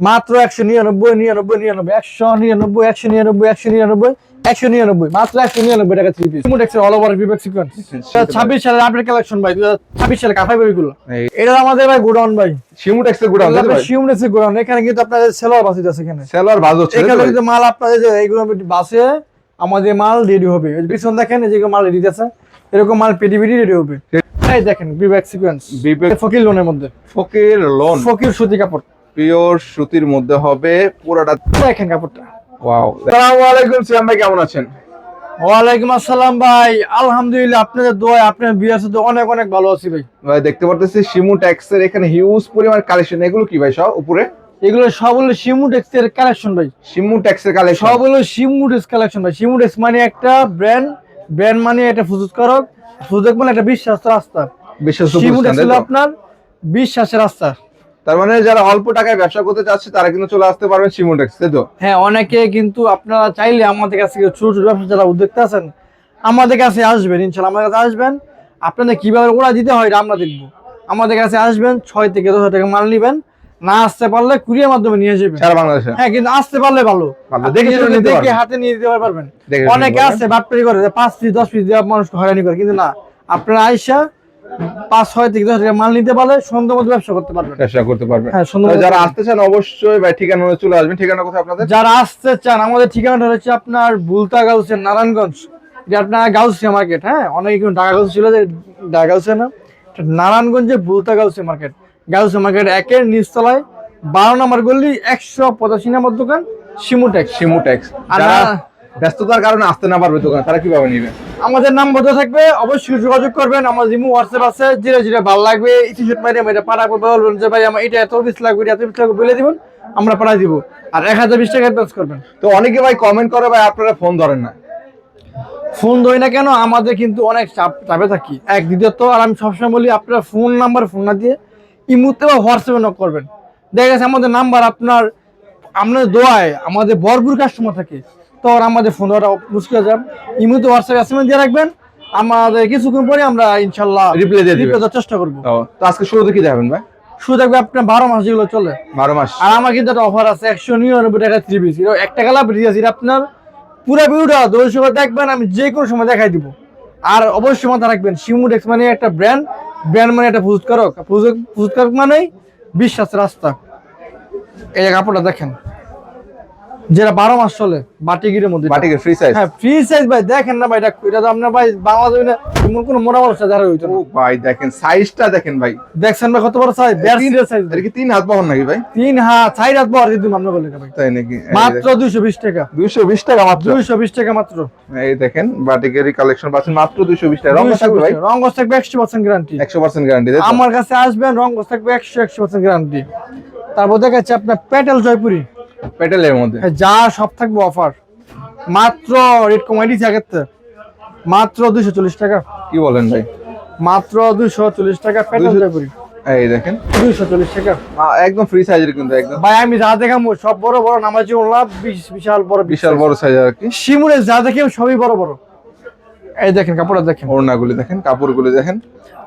মাত্র একশো নিরানব্বই নিরানব্বই নিরানব্বই একশো নিরানব্বই একশো নিরানব্বই একশো নিরানব্বই একশো নিরানব্বই মাত্র একশো নিরানব্বই টাকা থ্রি পিস মুটেক্সের অল ওভার বিবেক সিকোয়েন্স ছাব্বিশ সালের আপডেট কালেকশন ভাই ছাব্বিশ সালে কাঁথা বেবিগুলো এই- এটা আমাদের ভাই গোডাউন ভাই। শিমুটেক্সের গুড়া শিউমনেসের গোডাউন এখানে কিন্তু আপনাদের সেলোয়ার বাসিত আছে এখানে। সেলার হচ্ছে এখানে কিন্তু মাল আপনাদের এইগুলো বাসে আমাদের মাল রেডি হবে। পিছন দেখেন এই যে মাল রেডি আছে এরকম মাল পেটি পেটি রেডি হবে। এই দেখেন বিবেক সিকোয়েন্স বিবেক ফকির লোনের মধ্যে। ফকির লোন ফকির সুতি কাপড়। পিওর সুতির মধ্যে হবে পুরোটা দেখেন কাপড়টা। ওয়াও। আসসালামু আলাইকুম সিয়াম ভাই কেমন আছেন? ওয়ালাইকুম আসসালাম ভাই। আলহামদুলিল্লাহ আপনাদের দোয়া আপনার বিয়ার সাথে অনেক অনেক ভালো আছি ভাই। ভাই দেখতে পারতেছি শিমু ট্যাক্সের এখানে হিউজ পরিমাণ কালেকশন এগুলো কি ভাই সব উপরে? এগুলো সব হলো শিমুটেক্স এর কালেকশন ভাই। শিমু ট্যাক্সের কালেকশন সব হলো শিমুটেক্স কালেকশন ভাই। শিমু শিমুটেক্স মানে একটা ব্র্যান্ড ব্র্যান্ড মানে একটা ফুজুৎকারক ফুজুক মানে একটা বিশ্বাস রাস্তা। শিমুটেক্স হলো আপনার বিশ্বাসের রাস্তা। তার মানে যারা অল্প টাকায় ব্যবসা করতে চাচ্ছে তারা কিন্তু চলে আসতে পারবেন শিমু ট্যাক্স তাই তো? হ্যাঁ অনেকে কিন্তু আপনারা চাইলে আমাদের কাছে ছোট ছোট ব্যবসা যারা উদ্যোক্তা আছেন আমাদের কাছে আসবেন ইনশাল্লাহ আমাদের কাছে আসবেন। আপনাদের কীভাবে ওরা দিতে হয় এটা আমরা দেখব। আমাদের কাছে আসবেন ছয় থেকে দশ টাকা মাল নিবেন না আসতে পারলে কুরিয়ার মাধ্যমে নিয়ে যাবেন। সারা বাংলাদেশে? হ্যাঁ কিন্তু আসতে পারলে ভালো। দেখে হাতে নিয়ে দিতে পারবেন। অনেকে। আছে বাটপারি করে পাঁচ পিস দশ পিস দেওয়া মানুষ হয়রানি করে কিন্তু না আপনারা আইসা পাঁচ ছয় থেকে দশ মাল নিতে পারলে সুন্দর মতো ব্যবসা করতে পারবেন। ব্যবসা করতে পারবেন। হ্যাঁ সুন্দর যারা আসতে চান অবশ্যই ভাই ঠিকানা চলে আসবেন। ঠিকানা কোথায় আপনাদের? যারা আসতে চান আমাদের ঠিকানাটা হচ্ছে আপনার বুলতা গাউসের নারায়ণগঞ্জ। এটা আপনার গাউসিয়া মার্কেট হ্যাঁ? অনেকে ঢাকা গাউস ছিল যে ঢাকা গাউসে না? নারায়ণগঞ্জে বুলতা গাউসিয়া মার্কেট। গাউসিয়া মার্কেট একের নিচতলায় বারো নম্বর গল্লি একশো পঁচাশি নম্বর দোকান শিমুটেক। শিমু ট্যাক্স আর ব্যস্ততার কারণে আসতে না পারবে দোকানে, তারা কীভাবে নেবে? আমাদের নাম দেওয়া থাকবে, অবশ্যই যোগাযোগ করবেন। আমার জিমু হোয়াটসঅ্যাপ আছে যেটা যেটা ভালো লাগবে। মারি আমি এটা করবে বলবেন যে, ভাই, আমার এটা এত পিস লাগবে এত পিস লাগবে, বলে দিবেন, আমরা পাঠাই দিব। আর এক হাজার বিশ টাকা অ্যাডভান্স করবেন। তো অনেকে ভাই কমেন্ট করে, ভাই, আপনারা ফোন ধরেন না। ফোন ধরি না কেন? আমাদের কিন্তু অনেক চাপ, চাপে থাকি। এক, দ্বিতীয়ত, আর আমি সবসময় বলি, আপনার ফোন নাম্বার ফোন না দিয়ে ইমুতে বা হোয়াটসঅ্যাপে নক করবেন। দেখা গেছে, আমাদের নাম্বার আপনার আপনার দোয়ায়, আমাদের ভরপুর কাস্টমার থাকে। তো আর আমাদের ফোন ধরা মুশকিল হয়ে যায় ইমুতে হোয়াটসঅ্যাপ এসএমএস দিয়ে রাখবেন আমাদের কিছুক্ষণ পরে আমরা ইনশাল্লাহ Reply দিয়ে। রিপ্লাই চেষ্টা করব। তো তো আজকে শুরুতে কি যাবেন ভাই? শুধু থাকবে আপনার বারো মাস যেগুলো চলে। বারো মাস। আর আমার কিন্তু একটা অফার আছে একশো নিরানব্বই টাকা থ্রি পিস এক টাকা লাভ দিয়েছি এটা আপনার পুরো ভিডিওটা দশ সময় দেখবেন আমি যে কোনো সময় দেখাই দিব। আর অবশ্যই মাথা রাখবেন শিমুডেক্স মানে একটা ব্র্যান্ড ব্র্যান্ড মানে একটা ফুজকারক ফুজকারক মানেই বিশ্বাস রাস্তা। এই কাপড়টা দেখেন। যেটা বারো মাস চলে বাটিগিরের মধ্যে। এটা। বাটিকের ফ্রি সাইজ হ্যাঁ ফ্রি সাইজ ভাই দেখেন না ভাই এটা এটা তো আপনার ভাই বাংলাদেশ এমন কোনো মোটা মানুষ যারা হইতো ও ভাই দেখেন সাইজটা দেখেন ভাই। দেখছেন ভাই কত বড় সাইজ বিয়ার সাইজ এটা কি তিন হাত বহন নাকি ভাই? তিন হাত হাত কিন্তু আমরা বলি ভাই। তাই নাকি? মাত্র দুইশো বিশ টাকা। দুইশো বিশ টাকা মাত্র? দুইশো বিশ টাকা মাত্র। এই দেখেন বাটিকেরই কালেকশন পাচ্ছেন মাত্র দুইশো বিশ টাকা। রঙ থাকবে ভাই? রঙ্গস থাকবে একশো পার্সেন্ট গ্যারান্টি একশো পার্সেন্ট গ্যারান্টি আমার কাছে আসবেন রঙ্গস থাকবে একশো একশো পার্সেন্ট গ্যারান্টি তারপর দেখাচ্ছে আপনার প্যাটেল জয়পুরি। পেটেলের মধ্যে? হ্যাঁ, যা সব থাকবে অফার। মাত্র রেট কমাই আগের মাত্র দুইশো চল্লিশ টাকা। কি বলেন ভাই? মাত্র দুইশো চল্লিশ টাকা প্যাটেল 240 জয়পুরি এই দেখেন। দুইশো চল্লিশ টাকা। একদম ফ্রি সাইজের কিন্তু একদম। ভাই আমি যা দেখাবো সব বড় বড় নামাজি ওলা বিশ- বিশাল বড় বিশাল বড় সাইজ আর কি। শিমুরে যা দেখি সবই বড় বড়। এই দেখেন দেখেন। ওড়নাগুলি দেখেন কাপড়গুলি দেখেন।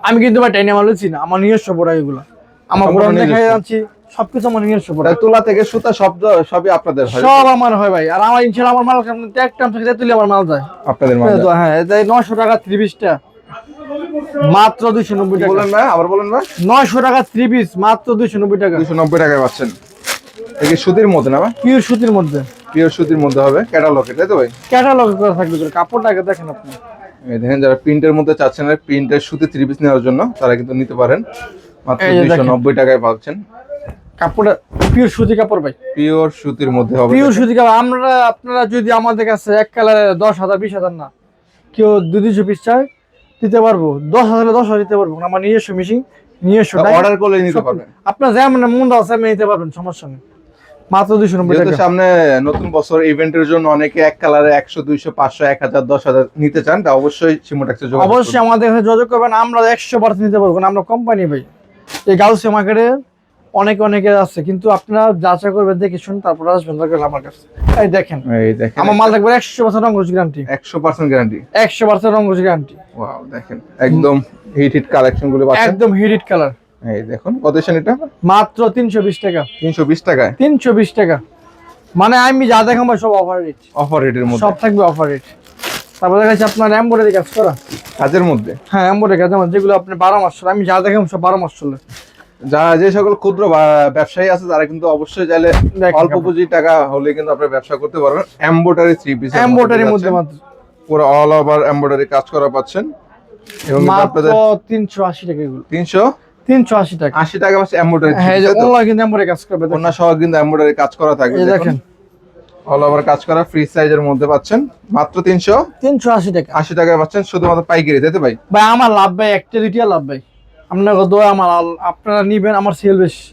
আমি কিন্তু ভাই টাইনে মালছি না আমার নিজস্ব বড় এগুলো। আমার দেখাই যাচ্ছি সবকিছু আমার নিজস্ব তোলা থেকে সুতা শব্দ সবই আপনাদের হয়। সব আমার হয় ভাই। আর আমার ইনশাল্লাহ আমার মাল থেকে তুলে আমার মাল যায়। আপনাদের তো হ্যাঁ এই নয়শো টাকা ত্রিশটা। মাত্র দুইশো নব্বই টাকা। বলেন ভাই আবার বলেন ভাই। নয়শো টাকা থ্রি পিস মাত্র দুইশো নব্বই টাকা। দুশো নব্বই টাকায় পাচ্ছেন। এই সুতির মধ্যে না ভাই? পিওর সুতির মধ্যে। পিওর সুতির মধ্যে হবে। ক্যাটালগে তাই তো ভাই? ক্যাটালগ করা থাকবে কাপড়টাকে দেখেন আপনি। এই দেখেন যারা প্রিন্টের মধ্যে চাচ্ছেন প্রিন্টের সুতি থ্রি পিস নেওয়ার জন্য তারা কিন্তু নিতে পারেন। মাত্র দুইশো। নব্বই টাকায় পাচ্ছেন। কাপড়টা পিওর সুতি কাপড় ভাই। পিওর সুতির মধ্যে হবে পিওর সুতি কাপড়। আমরা আপনারা যদি আমাদের কাছে এক কালারে দশ হাজার বিশ হাজার না কেউ দুই দুইশো পিস চায় দিতে পারব। দশ হাজারে দশ হাজার দিতে পারব আমার নিজস্ব মেশিন নিজস্ব অর্ডার করলে নিতে পারবেন। আপনার যেমন মন দাও সেমন নিতে পারবেন সমস্যা নেই। মাত্র দুইশো নব্বই টাকা। সামনে নতুন বছর ইভেন্টের জন্য অনেকে এক কালারে একশো দুইশো পাঁচশো এক হাজার দশ হাজার নিতে চান তা অবশ্যই সিমোটাক্সে যোগাযোগ। অবশ্যই আমাদের যোগাযোগ করবেন। আমরা একশো পার্সেন্ট নিতে পারব আমরা কোম্পানি ভাই। এই গাউসে মার্কেটে অনেকে অনেকে আছে কিন্তু আপনারা যাচাই করবেন দেখে শুনুন তারপর আসবেন দরকার আমার কাছে। এই দেখেন এই দেখেন আমার মাল থাকবে একশো পার্সেন্ট রঙ্গজ গ্যারান্টি একশো পার্সেন্ট গ্যারান্টি একশো পার্সেন্ট রঙ্গজ গ্যারান্টি ওয়াও দেখেন একদম হিট হিট কালেকশনগুলো পাচ্ছেন। একদম হিডিট কালার এই দেখুন কত এটা? মাত্র তিনশো বিশ টাকা। তিনশো বিশ টাকায় তিনশো বিশ টাকা। মানে আমি যা দেখাবো সব অফার রেট অফার রেটের মধ্যে। সব থাকবে অফার রেট তারপর দেখাচ্ছি আপনার এম্বয়ডারি কাজ করা। কাজের মধ্যে? হ্যাঁ এম্বয়ডারি কাজ আমার যেগুলো আপনি বারো মাস আমি যা দেখাবো সব বারো মাস চলে। যারা যে সকল ক্ষুদ্র ব্যবসায়ী আছে তারা কিন্তু অবশ্যই চাইলে অল্প পুঁজি টাকা হলে কিন্তু আপনার ব্যবসা করতে পারবেন। এমব্রয়ডারি থ্রি পিস এম্বয়ডারির মধ্যে মাত্র। পুরো অল ওভার এমব্রয়ডারি কাজ করা পাচ্ছেন। এবং আপনাদের তিনশো আশি টাকা এগুলো। তিনশো? তিনশো আশি টাকা। আশি টাকা পাচ্ছে এমব্রয়ডারি হ্যাঁ এই যে অনলাইন কিন্তু এম্বয়ডারি কাজ করবে দেখেন। কন্যা সহ কিন্তু এমব্রয়ডারি কাজ করা থাকবে দেখেন। অল ওভার কাজ করা ফ্রি সাইজের মধ্যে পাচ্ছেন। মাত্র তিনশো? তিনশো আশি টাকা। আশি টাকায় পাচ্ছেন শুধুমাত্র পাইকারি তাই তো ভাই? ভাই আমার লাভ ভাই একটা দুইটা লাভ ভাই। আপনার দোয়া আমার আপনারা নিবেন আমার সেল বেশি।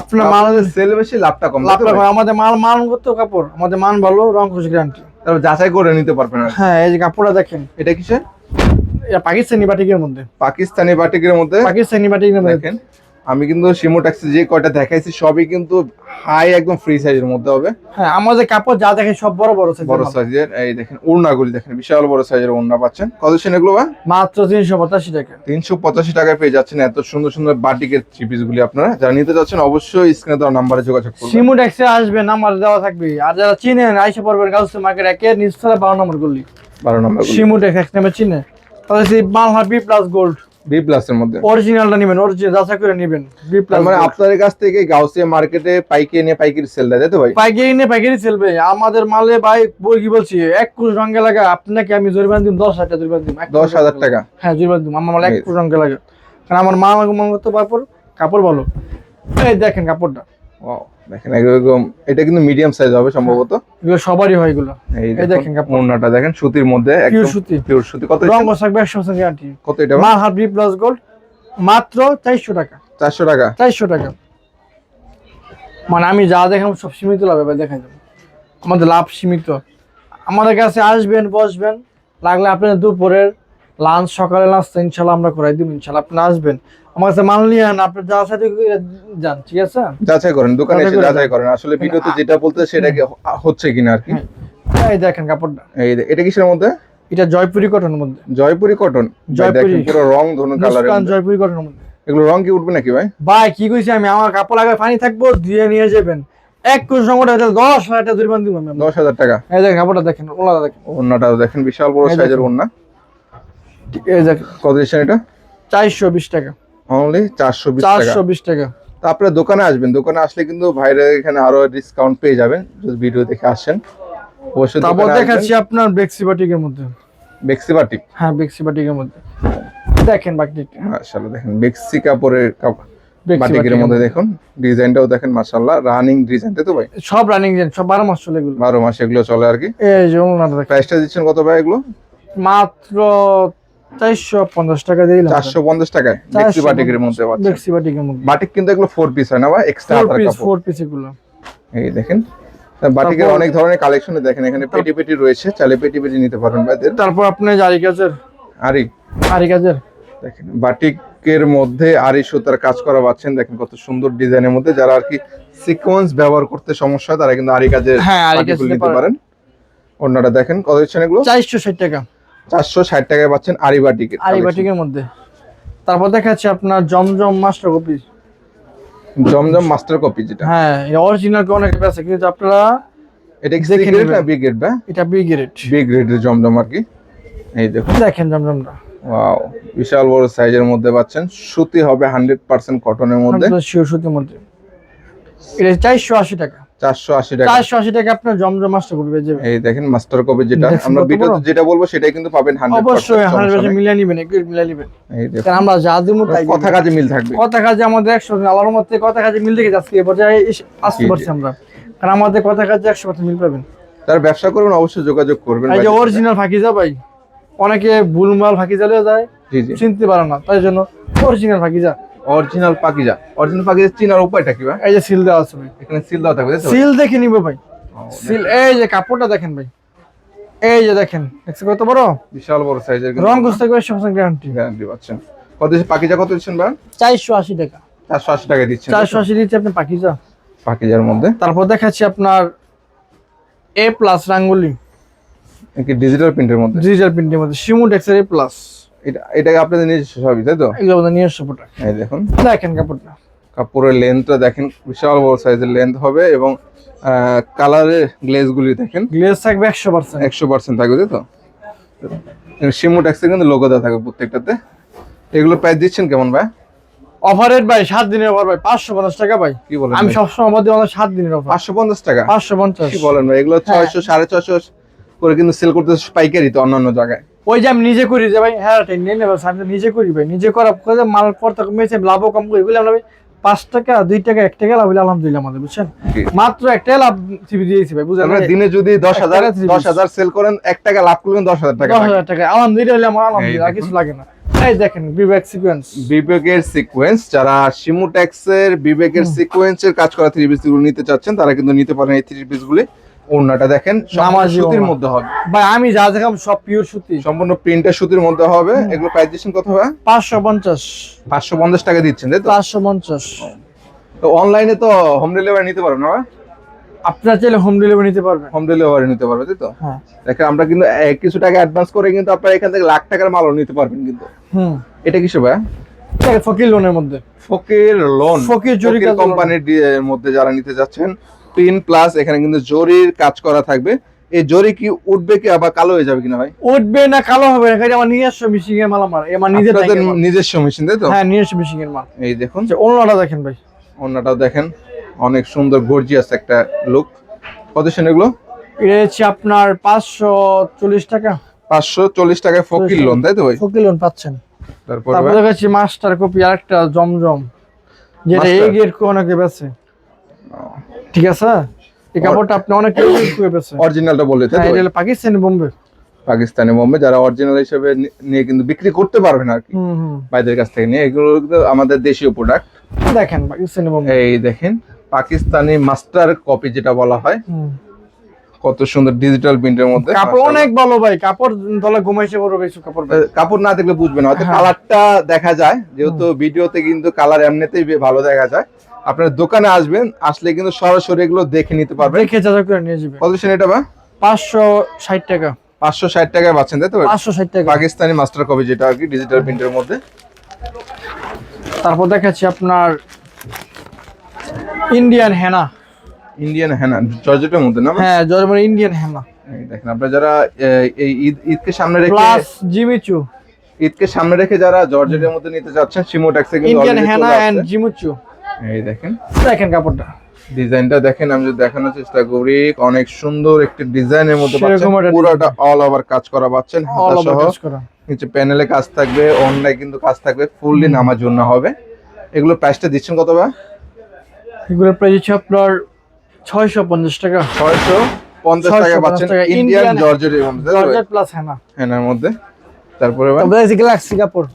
আপনার মাল সেল বেশি লাভটা কম লাভটা কম। আমাদের মাল মান করতে কাপড় আমাদের মান ভালো রং খুশি গ্যারান্টি তারপর যাচাই করে নিতে পারবেন হ্যাঁ এই যে কাপড়টা দেখেন। এটা কিসের? এটা পাকিস্তানি বাটিকের মধ্যে। পাকিস্তানি বাটিকের মধ্যে? পাকিস্তানি বাটিকের মধ্যে। দেখেন। আমি কিন্তু সিমো ট্যাক্সি যে কয়টা দেখাইছি সবই কিন্তু হাই একদম ফ্রি সাইজের মধ্যে হবে। হ্যাঁ আমাদের কাপড় যা দেখে সব বড় বড় এর বড় সাইজের এই দেখেন ওড়নাগুলি দেখেন বিশাল বড় সাইজের ওড়না পাচ্ছেন। কত সেন এগুলো ভাই? মাত্র তিনশো পঁচাশি টাকা। তিনশো পঁচাশি টাকায় পেয়ে যাচ্ছেন এত সুন্দর সুন্দর বাটিকের থ্রি পিস গুলি আপনারা। যারা নিতে চাচ্ছেন অবশ্যই স্ক্রিনে দেওয়া নাম্বারে যোগাযোগ করবেন। সিমু ট্যাক্সে আসবে নাম্বার দেওয়া থাকবে। আর যারা চিনেন আইসা পড়বেন গাউসে মার্কেট একে নিচতলা বারো নম্বর গলি। বারো নাম্বার সিমু ট্যাক্স নামে চিনে। তাহলে সেই মালহা বি প্লাস গোল্ড বি প্লাসের মধ্যে। অরিজিনালটা নেবেন অরিজিনাল যাচাই করে নেবেন বি প্লাস মানে আপনাদের কাছ থেকে গাউসিয়া মার্কেটে পাইকারি নিয়ে পাইকারি সেল দেয় তো ভাই? পাইকারি নিয়ে পাইকারি সেলবে আমাদের মালে ভাই বই কি বলছি এক কোটি রঙে লাগা। আপনাকে আমি জরিমানা দিন দশ হাজার জরিমানা এক দশ হাজার টাকা হ্যাঁ জরিমানা দিন আমার মাল এক। কোটি রঙে লাগে। কারণ আমার মা আমাকে মনে করতে পারপর কাপড় বলো। এই দেখেন কাপড়টা। দেখেন একদম এটা কিন্তু মিডিয়াম সাইজ হবে সম্ভবত। এগুলো সবারই হয় এগুলো। এই দেখেন দেখেন দেখেন সুতির মধ্যে একদম সুতি। পিওর সুতি। কত রং থাকবে একশো পার্সেন্ট গ্যারান্টি কত এটা? মাল হাফ বি প্লাস গোল্ড মাত্র চারশো টাকা। চারশো টাকা? চারশো টাকা। মানে আমি যা দেখাম সব সীমিত লাভ হবে দেখা যাবে আমাদের লাভ সীমিত। আমাদের কাছে আসবেন বসবেন। লাগলে আপনার দুপুরের লাঞ্চ সকালে লাঞ্চ ইনশাল্লাহ আমরা করাই দিব ইনশাল্লাহ আপনি আসবেন। আমার কাছে মাল নিয়ে আন আপনি যা যান ঠিক আছে? যাচাই করেন দোকানে যাচাই এসে যাচাই করেন। আসলে ভিডিওতে যেটা বলতে সেটা কি হচ্ছে কিনা আর কি? এই দেখেন কাপড়টা। এই এটা কিসের মধ্যে? এটা জয়পুরি কটনের মধ্যে। জয়পুরি কটন জয়পুরি। পুরো রং ধরুন কালারের জয়পুরি কটনের মধ্যে। এগুলো রং কি উঠবে নাকি ভাই? ভাই কি কইছি আমি? আমার কাপড় লাগায় পানি থাকব দিয়ে নিয়ে যাবেন। এক কোটি হয়ে দশ হাজার টাকা জরিমানা দিব আমি দশ হাজার টাকা? এই দেখেন কাপড়টা দেখেন ওনারা দেখেন। দেখেন বিশাল বড় সাইজের। ওড়না। এই দেখেন। কত এটা? চারশো বিশ টাকা। অনলি চারশো বিশ চারশো বিশ টাকা। তো আপনারা দোকানে আসবেন। দোকানে আসলে কিন্তু ভাইরা এখানে আরও ডিসকাউন্ট পেয়ে যাবেন যদি ভিডিও দেখে আসেন। অবশ্যই তারপর দেখাচ্ছি আপনার বেক্সি বাটিকের মধ্যে। বেক্সি বাটি হ্যাঁ বেক্সি বাটিকের মধ্যে। দেখেন বাকি মাশাআল্লাহ দেখেন। বেক্সি কাপড়ের কাপড় বাটিকের মধ্যে দেখুন ডিজাইনটাও দেখেন মাশাআল্লাহ। রানিং ডিজাইন তো ভাই? সব রানিং জেন সব বারো মাস চলে এগুলো। বারো মাস এগুলো চলে আর কি। এই যে ওনারা প্রাইসটা দিচ্ছেন কত ভাই এগুলো? মাত্র চারশো পঞ্চাশ টাকা দিয়ে দিলাম চারশো পঞ্চাশ টাকায় বেক্সি বাটিকের মধ্যে বাটিকের বাটিক কিন্তু এগুলো পিস হয় না বা এক্সট্রা ফোর হাতার পিস কাপড়। ফোর পিস এগুলো। এই দেখেন বাটিকের অনেক ধরনের কালেকশন দেখেন এখানে পেটি পেটি রয়েছে চালে পেটি পেটি নিতে পারবেন ভাইদের। তারপর আপনি জারি কাজের আরি আরি কাজের দেখেন বাটিকের মধ্যে আরি সুতার কাজ করা পাচ্ছেন দেখেন কত সুন্দর ডিজাইনের মধ্যে। যারা আর কি সিকোয়েন্স ব্যবহার করতে সমস্যা হয় তারা কিন্তু আরি কাজের হ্যাঁ, আরি কাজ নিতে পারেন। অন্যটা দেখেন কত দিচ্ছেন এগুলো? চারশো ষাট টাকা। চারশো ষাট টাকায় পাচ্ছেন আরি বাটিকের আরি collection। মধ্যে। তারপর দেখাচ্ছি আপনার Zamzam master copy Zamzam master copy যেটা। হ্যাঁ অরিজিনাল অনেক আছে কিন্তু আপনারা এটা কি দেখে সি গ্রেড না বি গ্রেড বা এটা বি গ্রেড বি গ্রেডের জমজম আর কি। এই দেখুন। দেখেন জমজমটা। ওয়াও বিশাল বড় সাইজের মধ্যে পাচ্ছেন। সুতি হবে হান্ড্রেড পার্সেন্ট কটনের মধ্যে। সুতির মধ্যে। এটা চারশো আশি টাকা। চারশো আশি টাকা। চারশো আশি টাকা আপনার জমজম মাস্টার কপি পেয়ে যাবেন এই দেখেন মাস্টার কপি যেটা আমরা ভিডিওতে যেটা বলব সেটাই কিন্তু পাবেন হান্ড্রেড অবশ্যই হান্ড্রেড পার্সেন্ট মিলিয়ে নিবেন একটু মিলিয়ে নিবেন। এই দেখুন। কারণ আমরা যা তাই কথা কথা কাজে মিল থাকবে। কথা কাজে আমাদের আল্লাহর মধ্যে কথা কাজে মিল দেখে যাচ্ছি আসতে। পারছি আমরা। কারণ আমাদের কথা কাজে মিল পাবেন। যারা ব্যবসা করবেন অবশ্যই যোগাযোগ করবেন এই যে ভাইদের অরিজিনাল ফাঁকিজা ভাই অনেকে ভুলমাল ফাঁকিজালেও যায় জি জি। চিনতে পারে না তাই জন্য original Pakiza. Original Pakiza original Pakiza চিনার উপায়টা কি ভাই? এই যে সিল দেওয়া আছে ভাই। এখানে সিল দেওয়া থাকবে সিল দেখে নিবে ভাই। সিল এই যে কাপড়টা দেখেন ভাই। এই যে দেখেন দেখছে কত বড়? বিশাল বড় সাইজের রং পারবে একশো পার্সেন্ট গ্যারান্টি গ্যারান্টি পাচ্ছেন। কত পাকিজা কত দিচ্ছেন ভাই? চারশো আশি টাকা। চারশো আশি টাকা দিচ্ছেন চারশো আশি দিচ্ছে আপনি পাকিজা পাকিজার মধ্যে। তারপর দেখাচ্ছি আপনার এ প্লাস রাঙ্গুলি। কি ডিজিটাল প্রিন্টের মধ্যে? ডিজিটাল প্রিন্টের মধ্যে। শিমু ডেক্সের এ প্লাস এটা এটা আপনাদের নিজস্ব সবই তাই তো? এগুলো আমাদের নিজস্ব প্রোডাক্ট এই দেখুন। দেখেন কাপড়টা। কাপড়ের লেন্থটা দেখেন বিশাল বড় সাইজের লেন্থ হবে এবং কালারের গ্লেজগুলি দেখেন। গ্লেজ থাকবে একশো পার্সেন্ট একশো পার্সেন্ট থাকবে তাই তো? শিমু ট্যাক্সের কিন্তু লোগো দেওয়া থাকবে প্রত্যেকটাতে। এগুলো প্রাইস দিচ্ছেন কেমন ভাই? অফার রেট ভাই সাত দিনের অফার ভাই। পাঁচশো পঞ্চাশ টাকা ভাই। কি বলেন আমি? সবসময় অফার আমাদের সাত দিনের অফার পাঁচশো পঞ্চাশ টাকা? পাঁচশো পঞ্চাশ। কি বলেন ভাই? এগুলো হ্যাঁ। ছয়শো সাড়ে ছয়শো করে কিন্তু সেল করতে পাইকারি তো অন্যান্য জায়গায়। ওই যে আমি নিজে করি যে ভাই হ্যাঁ নিয়ে নেব আমি নিজে করি ভাই। নিজে করা করে মাল করতে কমেছে লাভও কম করি না ভাই? পাঁচ টাকা দুই টাকা এক টাকা লাভ হলে আলহামদুলিল্লাহ আমাদের বুঝছেন? মাত্র একটা লাভ টিভি দিয়েছি ভাই বুঝলেন আমরা দিনে যদি দশ হাজার দশ। হাজার সেল করেন এক টাকা লাভ করবেন দশ হাজার টাকা দশ হাজার টাকা আলহামদুলিল্লাহ আমার আলহামদুলিল্লাহ কিছু লাগে না। এই দেখেন বিবেক সিকোয়েন্স বিবেকের সিকোয়েন্স যারা শিমুটেক্স এর বিবেকের সিকোয়েন্স এর কাজ করা থ্রি পিসগুলো নিতে চাচ্ছেন তারা কিন্তু নিতে পারেন এই থ্রি পিস গুলি। ওড়নাটা দেখেন সুতির মধ্যে হবে। ভাই আমি যা দেখাম সব পিওর সুতি। সম্পূর্ণ প্রিন্টের সুতির মধ্যে হবে। এগুলো প্রাইস দিচ্ছেন কত হবে পাঁচশো পঞ্চাশ। পাঁচশো পঞ্চাশ টাকা দিচ্ছেন তাই তো? পাঁচশো পঞ্চাশ। তো অনলাইনে তো হোম ডেলিভারি নিতে পারবেন না আপনারা চাইলে হোম ডেলিভারি নিতে পারবেন। হোম ডেলিভারি নিতে পারবে তাই তো? হ্যাঁ। দেখেন আমরা কিন্তু কিছু টাকা অ্যাডভান্স করে কিন্তু আপনারা এখান থেকে লাখ টাকার মালও নিতে পারবেন কিন্তু। হুম। এটা কিসে ভাই? ফকির লোনের মধ্যে। ফকির লোন ফকির জরি কোম্পানির মধ্যে যারা নিতে যাচ্ছেন পিন প্লাস এখানে কিন্তু জরির কাজ করা থাকবে। এই জরি কি উঠবে কি আবার কালো হয়ে যাবে কিনা ভাই? উঠবে না কালো হবে না কাজে আমার নিজস্ব মিশিং এর মাল আমার আমার নিজের। নিজস্ব মেশিন তাই তো? হ্যাঁ নিজস্ব মিশিং এর মাল। এই দেখুন। আচ্ছা, অন্যটা দেখেন ভাই। অন্যটাও দেখেন। অনেক সুন্দর গর্জিয়াস একটা লুক কত সেন এগুলো? এটা হচ্ছে আপনার পাঁচশো চল্লিশ টাকা। পাঁচশো চল্লিশ টাকায় ফকির লোন তাই তো ভাই? ফকির লোন পাচ্ছেন। তারপর তারপরে দেখাচ্ছি মাস্টার কপি আরেকটা জমজম। যেটা? এই গেট অনেকে বেছে ঠিক আছে? এই কাপড়টা আপনি অনেক করে বেছে অরিজিনালটা বললে তাই হ্যাঁ এটা পাকিস্তানি বোম্বে। পাকিস্তানি বোম্বে যারা অরিজিনাল হিসেবে নিয়ে কিন্তু বিক্রি করতে পারবেন আর কি। হুম কাছ থেকে নিয়ে এগুলো কিন্তু আমাদের দেশীয় প্রোডাক্ট দেখেন পাকিস্তানি বোম্বে। এই দেখেন পাকিস্তানি মাস্টার কপি যেটা বলা হয়। কত সুন্দর ডিজিটাল প্রিন্টের মধ্যে। কাপড় অনেক ভালো ভাই কাপড় তলে ঘুমাইছে বড় বেশি কাপড় কাপড় না দেখলে বুঝবেন হয়তো হ্যাঁ। কালারটা দেখা যায় যেহেতু ভিডিওতে কিন্তু কালার এমনিতেই ভালো দেখা যায়। আপনার দোকানে আসবেন আসলে কিন্তু সরাসরি এগুলো দেখে নিতে পারবেন। দেখে যাচাই করে নিয়ে যাবে কত এটা বা পাঁচশো ষাট টাকা। পাঁচশো ষাট টাকায় পাচ্ছেন তাই তো? পাঁচশো ষাট টাকা। পাকিস্তানি মাস্টার কপি যেটা আর কি ডিজিটাল প্রিন্টের মধ্যে। তারপর দেখাচ্ছি আপনার ইন্ডিয়ান হেনা ইন্ডিয়ান হেনা জর্জেটের মধ্যে না হ্যাঁ জর্মান ইন্ডিয়ান হেনা দেখেন আপনারা যারা এই ঈদ ঈদকে সামনে রেখে প্লাস জিমিচু ঈদকে সামনে রেখে যারা জর্জেটের মধ্যে নিতে যাচ্ছেন সিমো ট্যাক্সে কিন্তু ইন্ডিয়ান হেনা এন্ড। জিমিচু এই দেখেন। দেখেন কাপড়টা। ডিজাইনটা দেখেন আমি যদি দেখানোর চেষ্টা করি অনেক সুন্দর একটি ডিজাইনের মধ্যে পুরোটা অল ওভার কাজ করা পাচ্ছেন অল হাতা ওভার সহ। কাজ করা। নিচে প্যানেলে কাজ থাকবে অনলাইন কিন্তু কাজ থাকবে ফুললি নামার জন্য হবে। এগুলো প্রাইসটা দিচ্ছেন কত বা এগুলোর প্রাইস হচ্ছে আপনার ছয়শো পঞ্চাশ টাকা। ছয়শো পঞ্চাশ টাকা পাচ্ছেন ইন্ডিয়ান জর্জেটের মধ্যে? জর্জেট প্লাস হেনা হেনার মধ্যে। তারপরে গ্যালাক্সি কাপড়।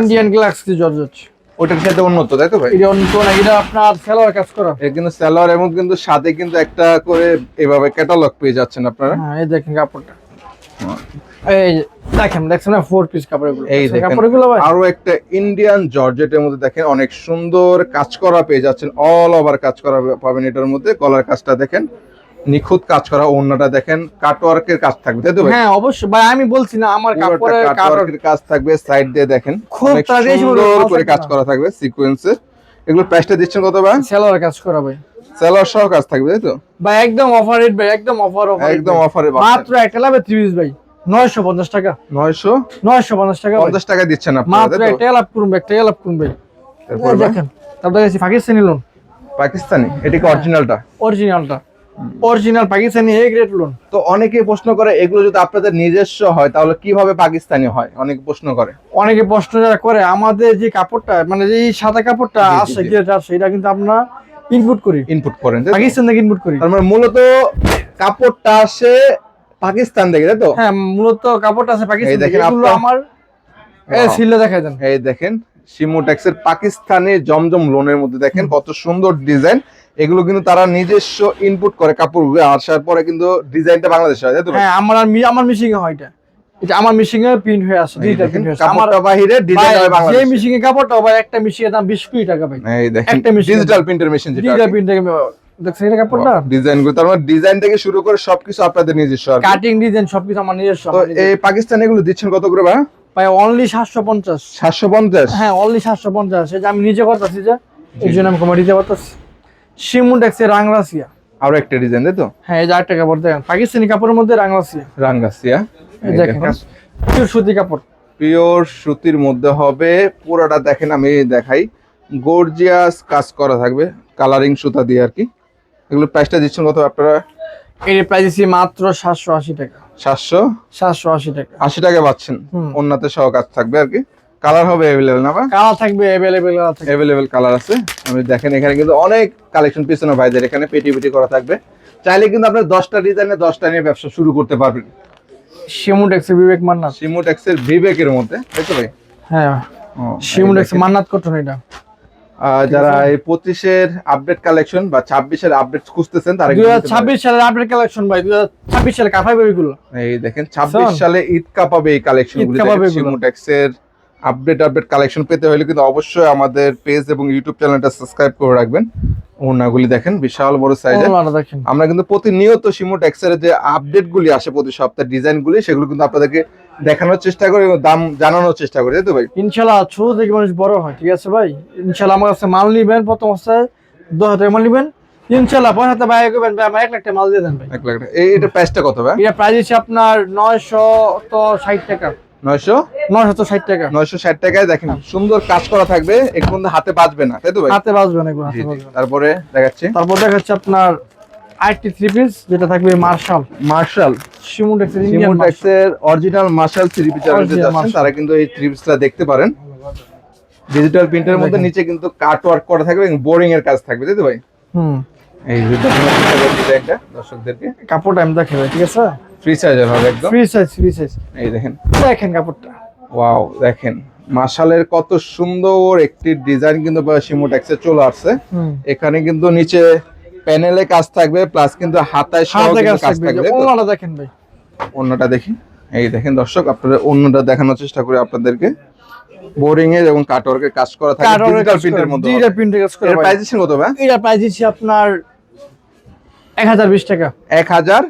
ইন্ডিয়ান গ্যালাক্সি জর্জেট ওটার সাথে উন্নত তাই তো ভাই? এটা অন্য না এটা আপনার সেলোয়ার কাজ করা। এর কিন্তু স্যালোয়ার এবং কিন্তু সাথে কিন্তু একটা করে এভাবে ক্যাটালগ পেয়ে যাচ্ছেন আপনারা। হ্যাঁ এই দেখেন কাপড়টা। এই দেখেন দেখছেন না? ফোর পিস কাপড় এই কাপড়গুলো আরও একটা ইন্ডিয়ান জর্জেটের মধ্যে দেখেন অনেক সুন্দর কাজ করা পেয়ে যাচ্ছেন অল ওভার কাজ করা পাবেন এটার মধ্যে। গলার কাজটা দেখেন নিখুঁত কাজ করা ওড়নাটা দেখেন কাটওয়ার্কের কাজ থাকবে তাই তো হ্যাঁ অবশ্যই। ভাই আমি বলছি না আমার কাপড়ের কাপড় কাটওয়ার্কের কাজ থাকবে সাইড দিয়ে দেখেন। খুব সুন্দর করে কাজ করা থাকবে সিকোয়েন্সের এগুলো প্রাইসটা দিচ্ছেন কত ভাই? সেলোয়ার কাজ করা ভাই। সেলার সহ কাজ থাকবে তাই তো? ভাই একদম অফার রেট ভাই একদম অফার অফার একদম অফারে মাত্র একটা লাভে ত্রিশ ভাই। নয়শো পঞ্চাশ টাকা। নয়শো? নয়শো পঞ্চাশ টাকা ভাই। পঞ্চাশ টাকা দিচ্ছেন আপনারা মাত্র একটা লাভ করুন ভাই একটা লাভ করুন ভাই। তারপর দেখেন তারপরে গেছি পাকিস্তানি লোন পাকিস্তানি? এটা কি অরিজিনালটা অরিজিনালটা original Pakistani A grade lawn তো অনেকে প্রশ্ন করে এগুলো যদি আপনাদের নিজস্ব হয় তাহলে কীভাবে পাকিস্তানি হয়? অনেকে প্রশ্ন করে। অনেকে প্রশ্ন যারা করে আমাদের যে কাপড়টা মানে যে এই সাদা কাপড়টা আছে। গ্রেড আছে এটা কিন্তু আমরা ইনপুট করি। ইনপুট করেন পাকিস্তান থেকে ইনপুট করি। তার মানে মূলত কাপড়টা আসে পাকিস্তান থেকে তাই তো? হ্যাঁ মূলত কাপড়টা আছে পাকিস্তান থেকে। এগুলো আমার এই. সিলে দেখাই দেন। এই দেখেন সিমোটেক্সের পাকিস্তানি জমজম লোনের মধ্যে দেখেন কত সুন্দর ডিজাইন এগুলো কিন্তু তারা নিজস্ব ইনপুট করে কাপড় আসার পরে কিন্তু ডিজাইনটা বাংলাদেশে হয় তাই হ্যাঁ আমার আমার মিশিং এ হয় এটা। এটা আমার মিশিং এ প্রিন্ট হয়ে আসে এই ডিজিটাল দেখেন, প্রিন্ট হয়ে আসে আমার কাপড়টা বাহিরে ডিজাইন হয় বাংলাদেশে। মিশিং এ কাপড়টা ভাই একটা মিশিং এর দাম 20 কোটি টাকা ভাই। এই দেখেন একটা machine। ডিজিটাল প্রিন্টার মেশিন যেটা ডিজিটাল প্রিন্ট থেকে দেখছেন এটা কাপড়টা? ডিজাইনগুলো। তার মানে ডিজাইন থেকে শুরু করে সবকিছু আপনাদের নিজস্ব আর কাটিং ডিজাইন সবকিছু আমার নিজস্ব তো এই পাকিস্তানি এগুলো দিচ্ছেন কত করে ভাই? ভাই অনলি সাতশো পঞ্চাশ। সাতশো পঞ্চাশ? হ্যাঁ অনলি সাতশো পঞ্চাশ। এই যে আমি নিজে করতেছি যে এই জন্য আমি কমে দিতে পারতেছি। শিমুডেক্সের রাংরাসিয়া আরও একটা ডিজাইন তাই তো? হ্যাঁ এই যে আরেকটা কাপড় দেখেন। পাকিস্তানি কাপড়ের মধ্যে রাংরাসিয়া এই দেখেন। পিওর সুতি কাপড়। পিওর সুতির মধ্যে হবে পুরোটা দেখেন আমি দেখাই। গর্জিয়াস কাজ করা থাকবে কালারিং সুতা দিয়ে আর কি। এগুলো প্রাইসটা দিচ্ছেন কত আপনারা? এর প্রাইস দিচ্ছি মাত্র সাতশো আশি টাকা। সাতশো? সাতশো আশি টাকা। আশি টাকা পাচ্ছেন। অন্যতে সহ কাজ থাকবে আর কি। কালার হবে অ্যাভেলেবেল না বা? কালার থাকবে অ্যাভেলেবেল কালার থাকবে। অ্যাভেলেবেল কালার আছে। আমি দেখেন এখানে কিন্তু অনেক কালেকশন পিছনে ভাইদের এখানে পেটি পেটি করা থাকবে। চাইলে কিন্তু আপনি দশটা ডিজাইনে দশটা নিয়ে ব্যবসা শুরু করতে পারবেন। শিমুডেক্সের বিবেক মান্নাত সিমোটেক্সের বিবেকের মধ্যে তাই তো ভাই? হ্যাঁ। ও, শিমুডেক্স মান্নাত কটন এটা। যারা এই পঁচিশের আপডেট কালেকশন বা ছাব্বিশের আপডেট খুঁজতেছেন তারা দুই হাজার ছাব্বিশ সালের আপডেট কালেকশন ভাই দুই হাজার ছাব্বিশ সালে বেবিগুলো পারেন। এই দেখেন ছাব্বিশ। সালে ঈদ কাপাবে এই কালেকশন কাঁপাবে এগুলো। সিমোটেক্সের আপডেট আপডেট কালেকশন পেতে হলে কিন্তু অবশ্যই আমাদের পেজ এবং ইউটিউব চ্যানেলটা সাবস্ক্রাইব করে রাখবেন। ওনাগুলি দেখেন বিশাল বড় দেখেন। আমরা কিন্তু প্রতিনিয়ত সিমোটেক্সের যে আপডেট গুলি আসে প্রতি সপ্তাহে ডিজাইন গুলি সেগুলো কিন্তু আপনাদেরকে দেখানোর চেষ্টা করি এবং দাম জানানোর চেষ্টা করি তাই তো ভাই? ইনশাল্লাহ ছোট থেকে মানুষ বড় হয় ঠিক আছে ভাই? ইনশাল্লাহ আমার কাছে মাল নিবেন প্রথম অবস্থায় দু হাজার মাল নিবেন। ইনশাল্লাহ পয়সা হাতে ভাই করবেন ভাই আমার এক লাখ টাকা মাল দিয়ে দেন ভাই। এক লাখ টাকা। এই এটা প্রাইসটা কত ভাই? এটা প্রাইস হচ্ছে আপনার নয়শো তো ষাট টাকা। নয়শো? নয়শো ষাট টাকা। নয়শো ষাট টাকায় দেখেন সুন্দর কাজ করা থাকবে একটু হাতে বাজবে না তাই তো ভাই? হাতে বাজবে না এগুলো জি, হাতে জি। বাজবে না। তারপরে দেখাচ্ছি। তারপর দেখাচ্ছে আপনার আইটি থ্রি পিস যেটা থাকবে marshal marshal শিমুডেক্সের Indian original marshal three piece যারা নিতে Original চাচ্ছেন Marshall। তারা কিন্তু এই থ্রি পিসটা দেখতে পারেন। ডিজিটাল প্রিন্টের মধ্যে নিচে কিন্তু কাট ওয়ার্ক করা থাকবে এবং বোরিং এর কাজ থাকবে তাই তো ভাই? হুম। এই দর্শকদেরকে। কাপড়টা আমি দেখে ঠিক আছে? ফ্রি সাইজের হবে একদম? ফ্রি সাইজ ফ্রি সাইজ এই দেখেন। দেখেন কাপড়টা। ওয়াও দেখেন। মার্শালের কত সুন্দর একটি ডিজাইন কিন্তু সিমোটেক্সে চলে আসছে। এখানে কিন্তু নিচে প্যানেলে কাজ থাকবে প্লাস কিন্তু হাতায় সহ কাজ থাকবে? ওনারা দেখেন ভাই। অন্যটা দেখি। এই দেখেন দর্শক আপনাদের অন্যটা দেখানোর চেষ্টা করি আপনাদেরকে। বোরিং এর এবং কাটওয়ার্কের কাজ করা থাকে ডিজিটাল প্রিন্টের মধ্যে ডিজিটাল প্রিন্টের কাজ করে এর প্রাইস কত ভাই? এটা প্রাইস আপনার এক হাজার বিশ টাকা। এক হাজার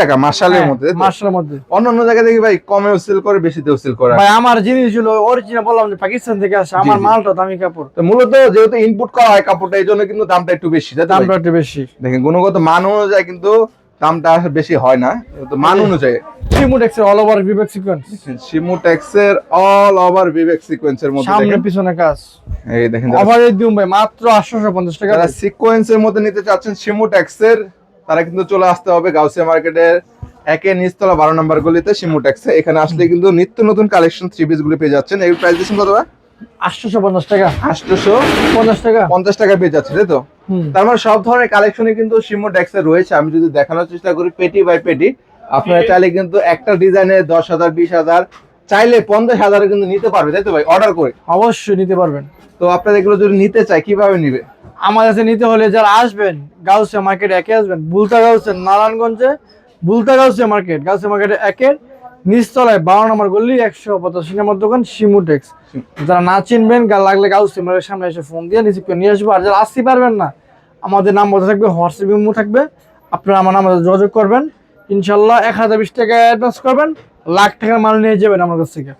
টাকা। হ্যাঁ, মধ্যে তাই মধ্যে। অন্য অন্য জায়গায় ভাই কমেও সেল করে বেশিতেও সেল করে। ভাই আমার জিনিসগুলো অরিজিনাল বললাম যে পাকিস্তান থেকে আসে আমার মালটা দামি কাপড়। তো মূলত যেহেতু ইনপুট করা হয় কাপড়টা এই জন্য কিন্তু দামটা একটু বেশি তাই তো দামটা একটু বেশি। দেখেন গুণগত মান অনুযায়ী কিন্তু দামটা বেশি হয় না। তো মান অনুযায়ী। সিমুডেক্সের অল ওভার বিবেক সিকোয়েন্স সিমুটেক্সের অল ওভার বিবেক সিকোয়েন্সের মধ্যে সামনে পিছনে কাজ। এই দেখেন অফারে দিউম ভাই মাত্র আটশোশো পঞ্চাশ টাকা। সিকোয়েন্সের মধ্যে নিতে চাচ্ছেন সিমুটেক্সের তারা কিন্তু চলে আসতে হবে গাউসিয়া মার্কেটের একে নিচতলা বারো নম্বর গলিতে সিমুটেক্সে এখানে আসলে কিন্তু নিত্য নতুন কালেকশন থ্রি পিস গুলি পেয়ে যাচ্ছেন। এই প্রাইস দিচ্ছেন কত আটশোশো পঞ্চাশ টাকা। আটশোশো পঞ্চাশ টাকা। পঞ্চাশ টাকা পেয়ে যাচ্ছে তাই তো? তার মানে সব ধরনের কালেকশনই কিন্তু সিমোটেক্সে রয়েছে। আমি যদি দেখানোর চেষ্টা করি পেটি বাই পেটি আপনারা চাইলে কিন্তু একটা ডিজাইনে দশ হাজার বিশ হাজার চাইলে পঞ্চাশ হাজারে কিন্তু নিতে পারবে তাই তো ভাই? অর্ডার করে। অবশ্যই নিতে পারবেন। তো আপনারা এগুলো যদি নিতে চাই কীভাবে নিবে? আমার কাছে নিতে হলে যারা আসবেন, গাউসিয়া মার্কেট একে আসবেন। বুলতা গাউসিয়া, নারায়ণগঞ্জে বুলতা গাউসিয়া মার্কেট গাউসিয়া মার্কেটে একের নিচতলায় বারো নম্বর গল্লি একশো পঁচাশি নম্বর দোকান শিমুটেক্স যারা না চিনবেন, গা লাগলে গাউসিয়া মার্কেটের সামনে এসে ফোন দিয়ে রিসিভ করে নিয়ে আসব। আর যারা আসতে পারবেন না, আমাদের নাম্বার থাকবে, হোয়াটসঅ্যাপ ইমো থাকবে। আপনারা আমার নাম্বারে যোগাযোগ করবেন। ইনশাল্লাহ এক হাজার বিশ টাকা অ্যাডভান্স করবেন, লাখ টাকার মাল নিয়ে যাবেন আমার কাছ থেকে।